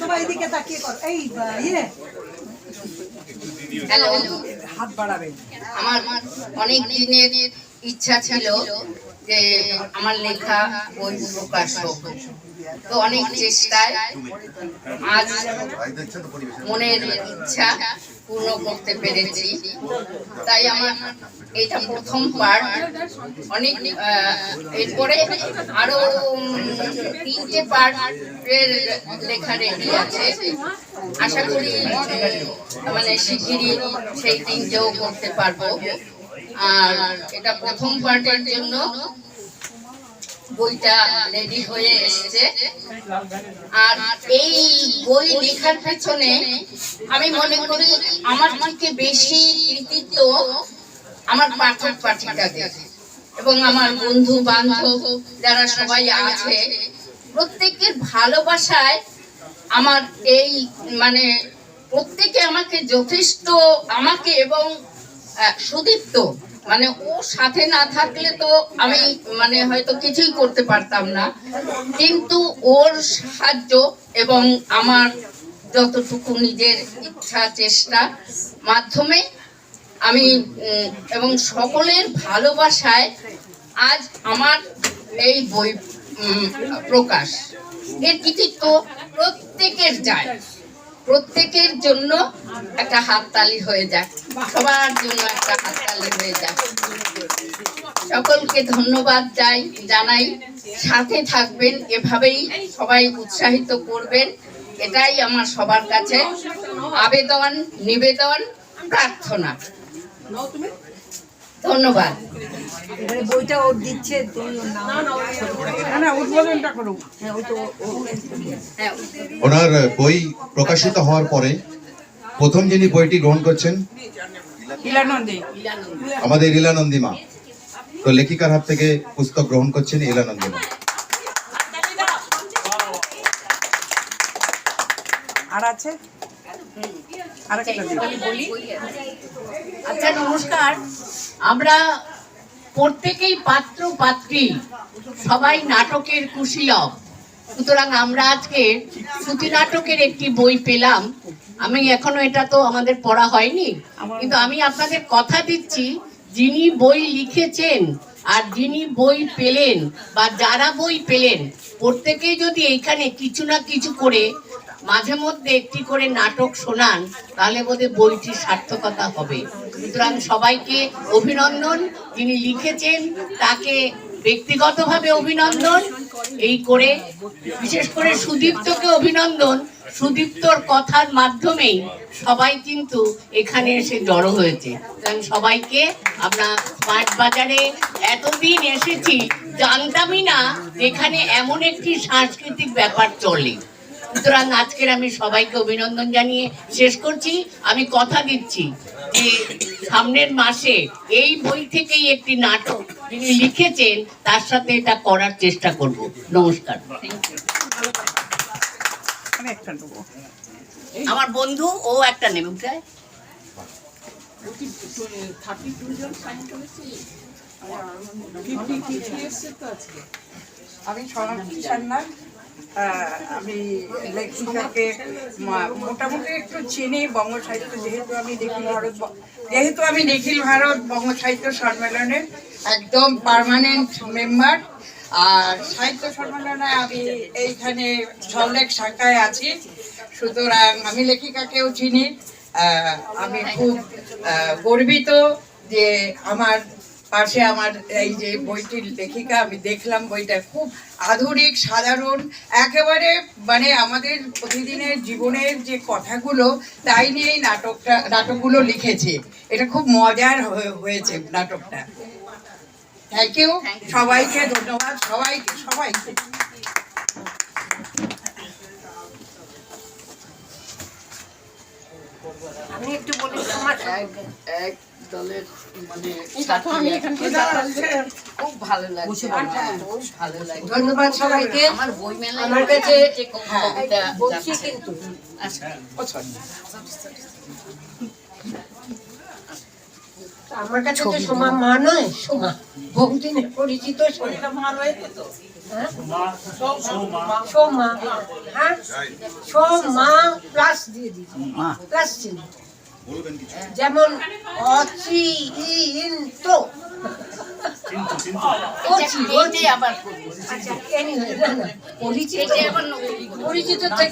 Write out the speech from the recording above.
সবাই এদিকে তাকিয়ে কর। এই ইয়ে। হ্যালো হাত বাড়াবেন আমার অনেক দিনের ইচ্ছা ছিল যে আমার লেখা বই প্রকাশ হোক। তো অনেক চেষ্টায় আজ মনের ইচ্ছা পূর্ণ করতে পেরেছি। তাই আমার এটা প্রথম পার্ট অনেক এরপরে আরও তিনটে পার্ট এর লেখা রেডি আছে। আশা করি মানে শিগগিরই সেই তিনটেও করতে পারব। আর এটা প্রথম পার্টের জন্য। বইটা রেডি হয়ে এসেছে। আর এই বই লেখার পেছনে আমি মনে করি আমার থেকে বেশি কৃতিত্ব আমার পাঠক পাঠিকাদের এবং আমার বন্ধু বান্ধব যারা সবাই আছে। প্রত্যেকের ভালোবাসায় আমার এই মানে প্রত্যেকে আমাকে যথেষ্ট, আমাকে এবং সুদীপ্ত। মানে ও সাথে না থাকলে তো আমি মানে হয়তো কিছুই করতে পারতাম না। কিন্তু ওর সাহায্য এবং আমার যতটুকু নিজের ইচ্ছা, চেষ্টা মাধ্যমে আমি এবং সকলের ভালোবাসায় আজ আমার এই বই প্রকাশ। এর কৃতিত্ব প্রত্যেকের যায়। প্রত্যেকের জন্য একটা হাততালি হয়ে যাক। সবার জন্য একটা হাততালি হয়ে যাক। সকলকে ধন্যবাদ চাই জানাই। সাথে থাকবেন এভাবেই সবাই উৎসাহিত করবেন। এটাই আমার সবার কাছে আবেদন নিবেদন প্রার্থনা। ধন্যবাদ। এবারে বইটা ওর দিচ্ছে তুমি ওর নাম না না উদ্বোধনটা করুক হ্যাঁ হ্যাঁ ওনার বই প্রকাশিত হওয়ার পরে প্রথম যিনি বইটি গ্রহণ করছেন আমাদের ইলানন্দী মা। তো লেখিকার হাত থেকে পুস্তক গ্রহণ করছেন ইলানন্দী মা। আর আছে? আর একটা দিন। বলি আচ্ছা নমস্কার। আমরা প্রত্যেকেই পাত্র পাত্রী। সবাই নাটকের কুশীলব। সুতরাং আমরা আজকে শ্রুতি নাটকের একটি বই পেলাম। আমি এখনও এটা তো আমাদের পড়া হয়নি। কিন্তু আমি আপনাদের কথা দিচ্ছি যিনি বই লিখেছেন আর যিনি বই পেলেন বা যারা বই পেলেন প্রত্যেকেই যদি এইখানে কিছু না কিছু করে মাঝে মধ্যে একটি করে নাটক শোনান তাহলে বোধহয় বইটির সার্থকতা হবে। সুতরাং সবাইকে অভিনন্দন। যিনি লিখেছেন, তাকে ব্যক্তিগতভাবে অভিনন্দন। এই করে, বিশেষ করে সুদীপ্তকে অভিনন্দন। সুদীপ্তর কথার মাধ্যমেই সবাই কিন্তু এখানে এসে জড়ো হয়েছে। সুতরাং সবাইকে আমরা স্মার্ট বাজারে এতদিন এসেছি, জানতামই না এখানে এমন একটি সাংস্কৃতিক ব্যাপার চলে। সুতরাং আজকের আমি সবাইকে অভিনন্দন জানিয়ে শেষ করছি। আমি কথা দিচ্ছি। যে সামনের মাসে এই বই থেকেই একটি নাটক যিনি লিখেছেন তার সাথে এটা করার চেষ্টা করব। নমস্কার। আমার বন্ধু ও একটা নেবে? আমি আহ, আমি লেখিকাকে মোটামুটি একটু চিনি বঙ্গ সাহিত্য, যেহেতু আমি নিখিল ভারত যেহেতু আমি নিখিল ভারত বঙ্গ সাহিত্য সম্মেলনের একদম পার্মানেন্ট মেম্বার আর সাহিত্য সম্মেলনে আমি এইখানে সল্লেখ শাখায় আছি। সুতরাং আমি লেখিকাকেও চিনি আমি খুব গর্বিত যে আমার পাশে আমার এই যে বইটির লেখিকা আমি দেখলাম বইটা খুব আধুনিক সাধারণ একেবারে মানে আমাদের প্রতিদিনের জীবনের যে কথাগুলো তাই নিয়েই নাটকটা নাটকগুলো লিখেছে। এটা খুব মজার হয়ে- হয়েছে নাটকটা। থ্যাংক ইউ সবাইকে ধন্যবাদ সবাইকে সবাইকে। আমি একটু বলি তোমার এক দলের মানে খুব ভালো লাগছে। ভালো লাগছে। ধন্যবাদ সবাইকে। আমার বই মেলা আমার কাছে হ্যাঁ বলছি কিন্তু। আমার কাছে তো সোমা মা নয় সোমা। বহুদিনের পরিচিত হ্যাঁ? সোমা হ্যাঁ? সোমা প্লাস দিয়ে দিচ্ছি প্লাস চিহ্ন। যেমন অচি আচ্ছা। পরিচিত থেকে